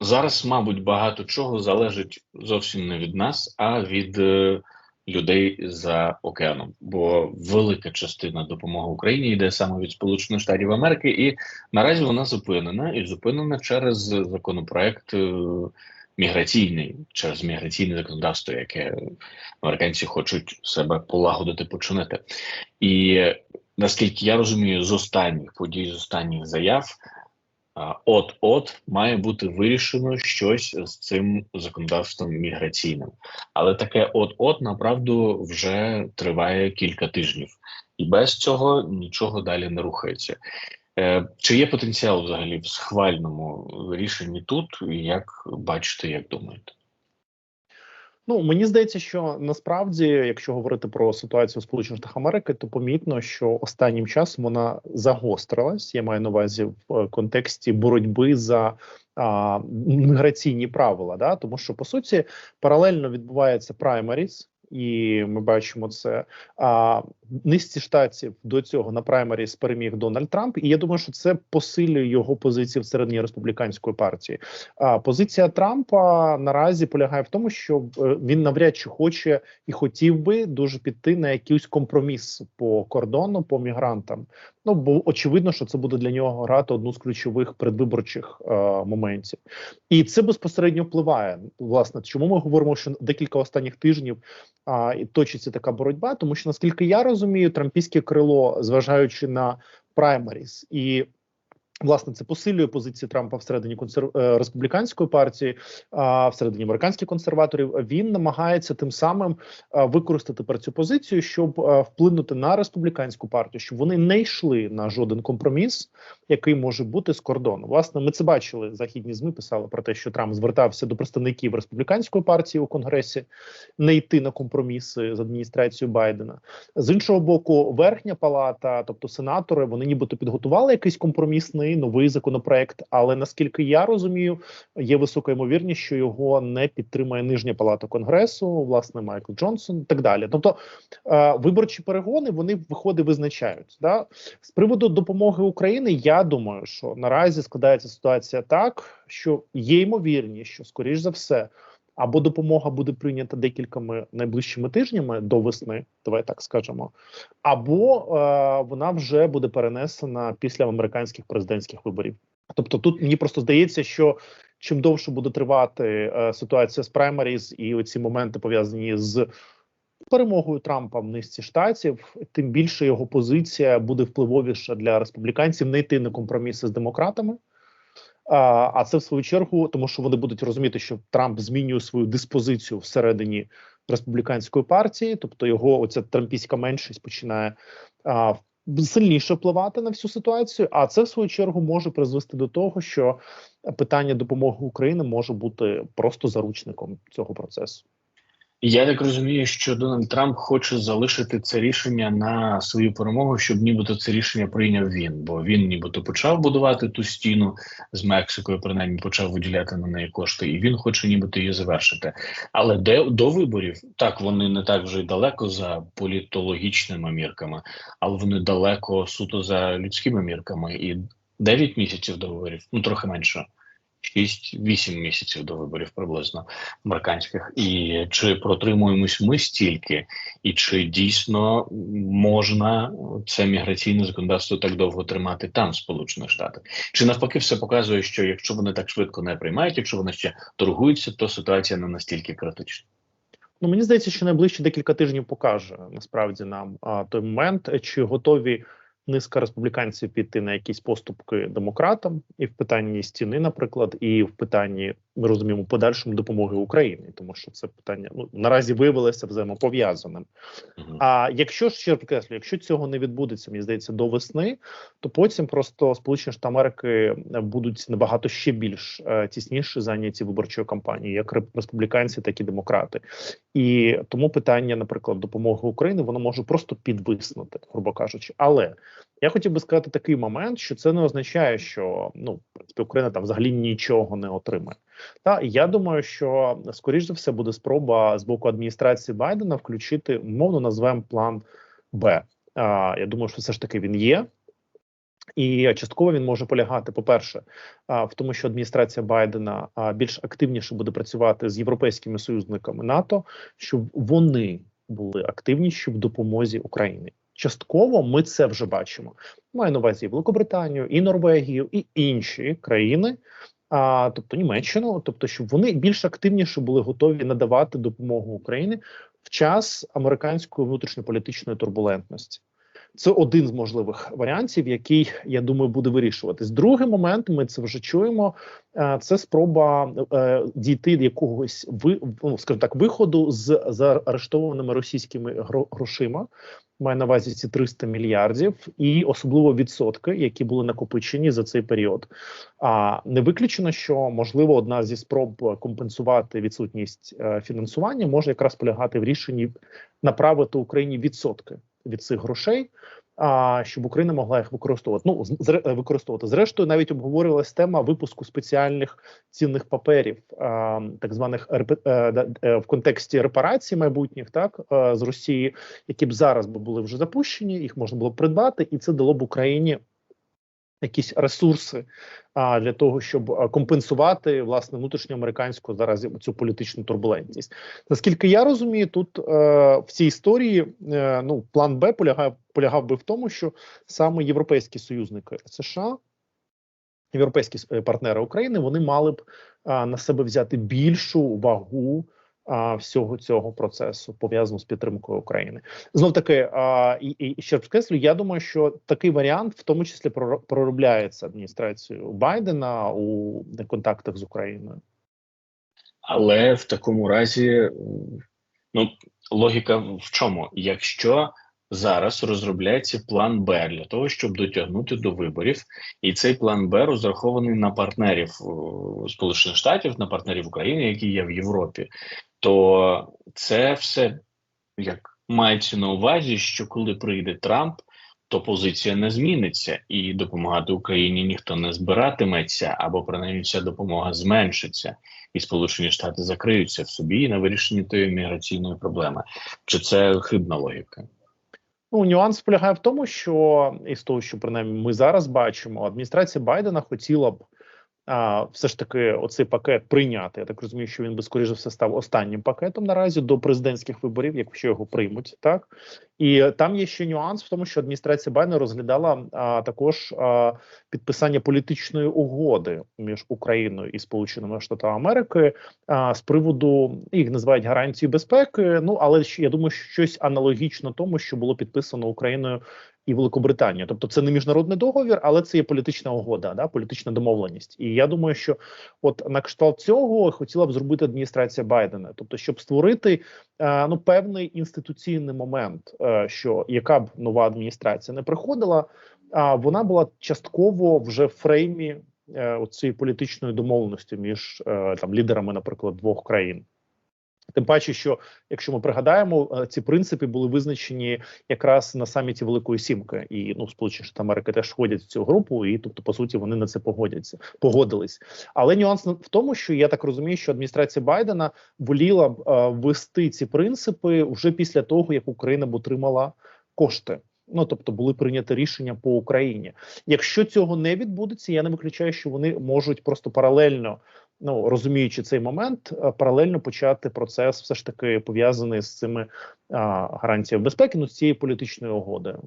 Зараз, мабуть, багато чого залежить зовсім не від нас, а від е, людей за океаном. Бо велика частина допомоги Україні йде саме від Сполучених Штатів Америки, і наразі вона зупинена і зупинена через законопроект е, міграційний, через міграційне законодавство, яке американці хочуть себе полагодити, починити. І наскільки я розумію, з останніх подій, з останніх заяв. От-от має бути вирішено щось з цим законодавством міграційним, але таке от-от направду вже триває кілька тижнів, і без цього нічого далі не рухається. Е, Чи є потенціал взагалі в схвальному рішенні тут? Як бачите, як думаєте? Ну мені здається, що насправді, якщо говорити про ситуацію в Сполучених Штатах Америки, то помітно, що останнім часом вона загострилась. Я маю на увазі в е, контексті боротьби за а, міграційні правила, да тому що по суті паралельно відбувається праймаріс, і ми бачимо це. А низці штатів до цього на праймері переміг Дональд Трамп, і я думаю, що це посилює його позиції всередині республіканської партії. А позиція Трампа наразі полягає в тому, що е, він навряд чи хоче і хотів би дуже піти на якийсь компроміс по кордону по мігрантам. Ну бо очевидно, що це буде для нього грати одну з ключових предвиборчих е, моментів, і це безпосередньо впливає. Власне, чому ми говоримо, що декілька останніх тижнів а, і точиться така боротьба, тому що наскільки я розумію, трампійське крило, зважаючи на праймаріс і Власне, це посилює позиції Трампа всередині консерв... Е, республіканської партії, а всередині американських консерваторів. Він намагається тим самим використати про цю позицію, щоб вплинути на республіканську партію, щоб вони не йшли на жоден компроміс, який може бути з кордону. Власне, ми це бачили. Західні зми писали про те, що Трамп звертався до представників республіканської партії у конгресі, не йти на компроміси з адміністрацією Байдена. З іншого боку, верхня палата, тобто сенатори, вони нібито підготували якийсь компромісний новий новий законопроект. Але наскільки я розумію, є висока ймовірність, що його не підтримає нижня палата конгресу, власне, Майкл Джонсон і так далі. Тобто е, виборчі перегони вони виходи визначають. Да? З приводу допомоги України. Я думаю, що наразі складається ситуація так, що є ймовірність, що скоріш за все або допомога буде прийнята декількома найближчими тижнями до весни, давай так скажемо, або е, вона вже буде перенесена після американських президентських виборів. Тобто, тут мені просто здається, що чим довше буде тривати е, ситуація з праймаріз і оці моменти пов'язані з перемогою Трампа в низці штатів, тим більше його позиція буде впливовіша для республіканців не йти на компроміси з демократами. А це в свою чергу, тому що вони будуть розуміти, що Трамп змінює свою диспозицію всередині республіканської партії, тобто його оця трампійська меншість починає сильніше впливати на всю ситуацію. А це в свою чергу може призвести до того, що питання допомоги України може бути просто заручником цього процесу. Я так розумію, що Дональд Трамп хоче залишити це рішення на свою перемогу, щоб нібито це рішення прийняв він, бо він нібито почав будувати ту стіну з Мексикою, принаймні почав виділяти на неї кошти, і він хоче нібито її завершити. Але де до виборів так вони не так вже й далеко за політологічними мірками, але вони далеко суто за людськими мірками, і 9 місяців до виборів, ну трохи менше. 6-8 місяців до виборів приблизно американських, і чи протримуємось ми стільки, і чи дійсно можна це міграційне законодавство так довго тримати там, в Сполучених Штатах? Чи навпаки, все показує, що якщо вони так швидко не приймають, якщо вони ще торгуються, то ситуація не настільки критична. Ну мені здається, що найближчі декілька тижнів покаже насправді нам а, той момент, чи готові низка республіканців піти на якісь поступки демократам, і в питанні стіни, наприклад, і в питанні ми розуміємо подальшому допомоги Україні, тому що це питання ну наразі виявилося взаємопов'язаним. Uh А якщо ж ще підкреслю, якщо цього не відбудеться, мені здається, до весни, то потім просто Сполучені Штати Америки будуть набагато ще більш е, тісніше зайняті виборчою кампанією, як республіканці, так і демократи, і тому питання, наприклад, допомоги України, воно може просто підвиснути, грубо кажучи, але я хотів би сказати такий момент, що це не означає, що ну в принципі Україна там взагалі нічого не отримає. Та я думаю, що скоріш за все буде спроба з боку адміністрації Байдена включити мовно назвемо план Б. А, Я думаю, що все ж таки він є. І частково він може полягати, по-перше, в тому, що адміністрація Байдена більш активніше буде працювати з європейськими союзниками НАТО, щоб вони були активніші в допомозі Україні. Частково ми це вже бачимо. Маю на увазі і Великобританію, і Норвегію, і інші країни, а тобто Німеччину, тобто, щоб вони більш активніше були готові надавати допомогу Україні в час американської внутрішньополітичної турбулентності. Це один з можливих варіантів, який я думаю буде вирішуватись. Другий момент, ми це вже чуємо. Е, це спроба е, дійти до якогось ви ну, скажімо так виходу з заарештованими російськими грошима. Маю на увазі ці 300 мільярдів, і особливо відсотки, які були накопичені за цей період. А не виключено, що можливо одна зі спроб компенсувати відсутність е, фінансування може якраз полягати в рішенні направити Україні відсотки від цих грошей, а щоб Україна могла їх використовувати. Ну зре, використовувати зрештою, навіть обговорювалася тема випуску спеціальних цінних паперів, так званих е, е, в контексті репарацій майбутніх, так е, з Росії, які б зараз були вже запущені, їх можна було б придбати, і це дало б Україні якісь ресурси а, для того, щоб компенсувати власне внутрішньоамериканську зараз цю політичну турбулентність. Наскільки я розумію, тут е, в цій історії е, ну план Б полягав полягав би в тому, що саме європейські союзники США. Європейські е, партнери України вони мали б а, на себе взяти більшу вагу а, всього цього процесу пов'язаного з підтримкою України. Знов таки, а, і, і ще підкреслю, я думаю, що такий варіант в тому числі проробляється адміністрацією Байдена у контактах з Україною. Але в такому разі ну логіка в чому? Якщо зараз розробляється план Б для того, щоб дотягнути до виборів, і цей план Б розрахований на партнерів Сполучених Штатів, на партнерів України, які є в Європі, то це все як мається на увазі, що коли прийде Трамп, то позиція не зміниться, і допомагати Україні ніхто не збиратиметься, або принаймні ця допомога зменшиться, і Сполучені Штати закриються в собі на вирішенні тої міграційної проблеми. Чи це хибна логіка? Ну, нюанс полягає в тому, що із того, що принаймні ми зараз бачимо, адміністрація Байдена хотіла б а, все ж таки оцей пакет прийняти. Я так розумію, що він би скоріше все став останнім пакетом наразі до президентських виборів, якщо його приймуть, так і там є ще нюанс в тому, що адміністрація Байдена розглядала а, також а, підписання політичної угоди між Україною і Сполученими Штатами Америки а, з приводу їх називають гарантії безпеки. Ну але я думаю, що щось аналогічно тому, що було підписано Україною і Великобританія. Тобто це не міжнародний договір, але це є політична угода, да політична домовленість. І я думаю, що от на кшталт цього хотіла б зробити адміністрація Байдена, тобто, щоб створити е, ну певний інституційний момент, е, що яка б нова адміністрація не приходила, а вона була частково вже в фреймі е, цієї політичної домовленості між там лідерами, наприклад, двох країн. Тим паче, що якщо ми пригадаємо, е, ці принципи були визначені якраз на саміті Великої Сімки, і ну Сполучені Штати Америки теж входять в цю групу, і тобто, по суті, вони на це погодяться, погодились. Але нюанс в тому, що я так розумію, що адміністрація Байдена воліла б е, ввести ці принципи вже після того, як Україна б отримала кошти. Ну тобто були прийняті рішення по Україні. Якщо цього не відбудеться, я не виключаю, що вони можуть просто паралельно ну розуміючи цей момент, е, паралельно почати процес, все ж таки пов'язаний з цими а, гарантіями безпеки, ну з цією політичною угодою.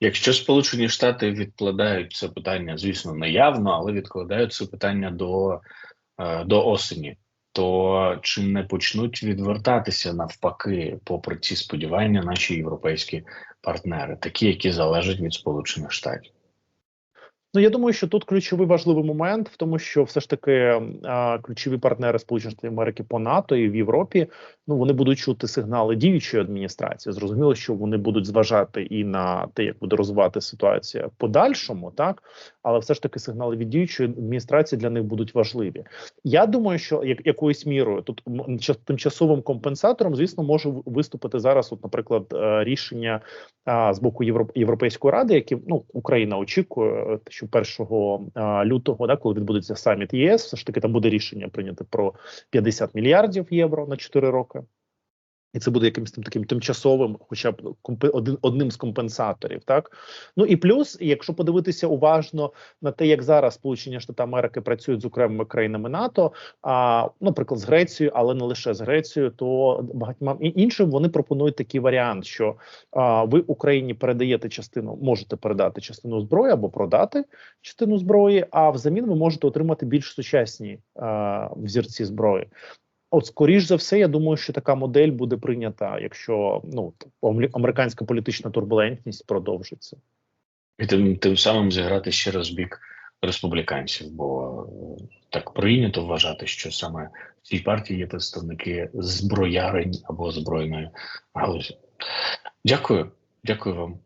Якщо Сполучені Штати відкладають це питання, звісно, наявно, але відкладають це питання до, е, до осені. То чи не почнуть відвертатися навпаки, попри ці сподівання, наші європейські партнери, такі, які залежать від Сполучених Штатів? Ну я думаю, що тут ключовий важливий момент в тому, що все ж таки а, ключові партнери Сполучених Штатів Америки по НАТО і в Європі ну вони будуть чути сигнали діючої адміністрації. Зрозуміло, що вони будуть зважати і на те, як буде розвивати ситуація в подальшому, так але все ж таки сигнали від діючої адміністрації для них будуть важливі. Я думаю, що як якоюсь мірою тут тимчасовим компенсатором, звісно, може виступити зараз. От, наприклад, е, рішення з боку Європейської ради, які ну Україна очікує, що 1 лютого, да, коли відбудеться саміт ЄС, все ж таки там буде рішення прийняти про 50 мільярдів євро на 4 роки. І це буде якимось там таким тимчасовим, хоча б компе- один одним з компенсаторів, так ну і плюс, якщо подивитися уважно на те, як зараз Сполучені Штати Америки працюють з окремими країнами НАТО, а наприклад, з Грецією, але не лише з Грецією, то багатьма іншим вони пропонують такий варіант, що а, ви Україні передаєте частину, можете передати частину зброї або продати частину зброї, а взамін ви можете отримати більш сучасні а, взірці зброї. От, скоріш за все, я думаю, що така модель буде прийнята, якщо ну американська політична турбулентність продовжиться. І тим, тим самим зіграти ще раз бік республіканців, бо е, так прийнято вважати, що саме в цій партії є представники зброярень або збройної галузі. Дякую, дякую вам.